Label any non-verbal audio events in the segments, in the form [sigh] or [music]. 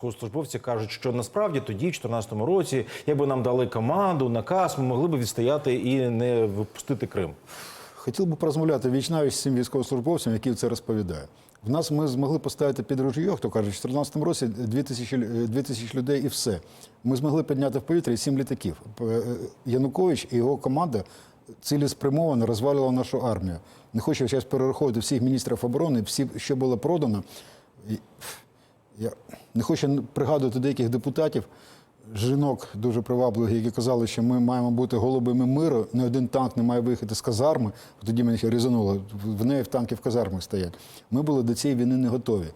Службовці кажуть, що насправді тоді, в 2014 році, якби нам дали команду, наказ, ми могли б відстояти і не випустити Крим. Хотів би порозмовляти віч навіч з цим військовослужбовцем, який це розповідає. В нас ми змогли поставити під ружьо, хто каже, в 2014 році 2000, лю- 2000 людей і все. Ми змогли підняти в повітря сім літаків. Е, Янукович і його команда цілеспрямовано розвалювали нашу армію. Не хочу зараз перераховувати всіх міністрів оборони, всі, що було продано. Я не хочу пригадувати деяких депутатів, жінок дуже привабливих, які казали, що ми маємо бути голубими миру, ні один танк не має виїхати з казарми. Тоді мені різануло, в неї в танки в казармах стоять. Ми були до цієї війни не готові.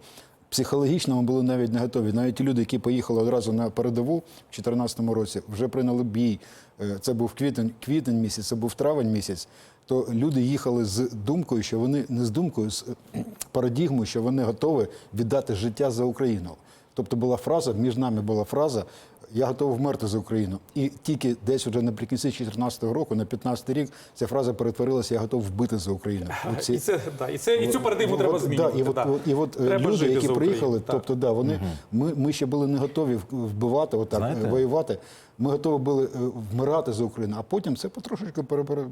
Психологічно ми були навіть не готові. Навіть ті люди, які поїхали одразу на передову в 2014 році, вже прийняли бій. Е, Це був квітень, квітень місяць, це був травень місяць. То люди їхали з думкою, що вони не з думкою, з парадігмою, що вони готові віддати життя за Україну. Тобто була фраза, між нами була фраза Я готовий вмерти за Україну. І тільки десь вже наприкінці 2014 року, на 15 рік, ця фраза перетворилася Я готов вбити за Україну. Оці- І це да, і це і цю парадигму треба от, змінювати. Да, і, от, да. от, і от е, Треба люди, які приїхали, так. тобто, да, вони, ми, ми ще були не готові вбивати, отак, Знаєте? воювати. Ми готові були е, вмирати за Україну, а потім це потрошечку пере,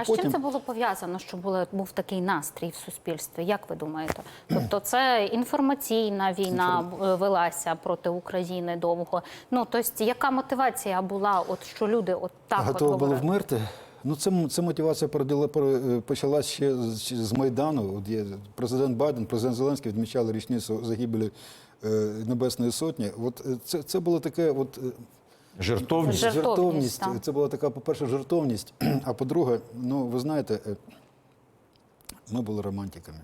пере- А з чим це було пов'язано, що були, був такий настрій в суспільстві? Як ви думаєте? [clears throat] Тобто це інформаційна війна е, велася проти України довго. Ну тобто, яка мотивація була, от що люди от так от готові були вмерти. Ну, це, це мотивація породила, пор- е, ще з, з Майдану. От є президент Байден, президент Зеленський відмічали річницю загибелі е, Небесної Сотні. От це, це було таке, от Жертовність. Жертовність, так. Це була така, по-перше, жертовність. А по-друге, ну ви знаєте, е, ми були романтиками.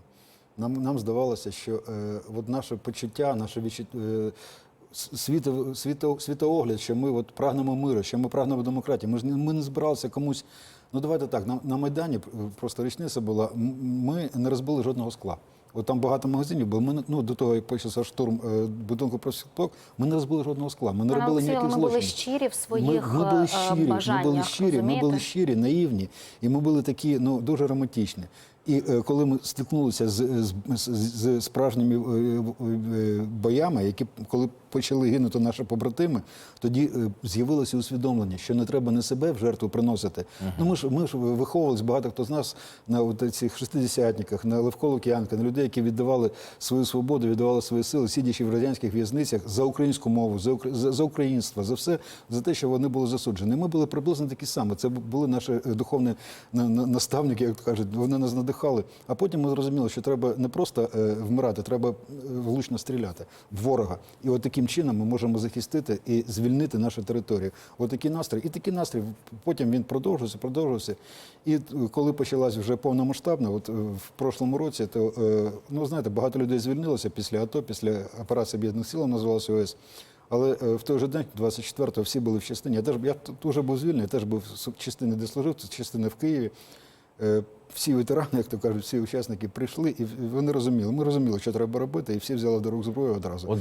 Нам, нам здавалося, що е, от наше почуття, наше відчут, е, світо, світо, світоогляд, що ми от прагнемо миру, що ми прагнемо демократії. Ми ж не, ми не збиралися комусь. Ну давайте так, на, на Майдані просто річниця була. Ми не розбили жодного скла. От там багато магазинів, бо ми ну, до того, як почався штурм е, будинку профспілок, ми не розбили жодного скла. Ми не робили ніяких злочинів. ми були щирі в своїх ми, ми були щирі, бажаннях, ми були щирі, розумієте? ми були щирі, наївні, і ми були такі ну дуже романтичні. І е, коли ми стикнулися з, з, з, з справжніми е, е, боями, які коли почали гинути наші побратими, тоді е, з'явилося усвідомлення, що не треба не себе в жертву приносити. Ну ми ж ми ж виховувалися багато хто з нас на от цих шестидесятниках, на Левко Лук'янка, на людей, які віддавали свою свободу, віддавали свої сили, сидячи в радянських в'язницях за українську мову, за, за, за українство, за все, за те, що вони були засуджені. Ми були приблизно такі самі. Це були наші е, духовні на- на- наставники, як кажуть, вони нас надихали. А потім ми зрозуміли, що треба не просто е, вмирати, треба е, влучно стріляти в ворога. І от таким чином ми можемо захистити і звільнити нашу територію. От такий настрій. І такий настрій потім він продовжився, продовжився. І е, коли почалась вже повномасштабна, от в прошлому році, то ну знаєте, багато людей звільнилося після АТО, після операції об'єднаних сил, називалася ОС. Але в той же день, 24-го, всі були в частині. Я теж я вже був звільнений, я теж був в частині, де служив, це частина в Києві. Всі ветерани, як то кажуть, всі учасники прийшли, і вони розуміли. Ми розуміли, що треба робити, і всі взяли до рук зброю одразу.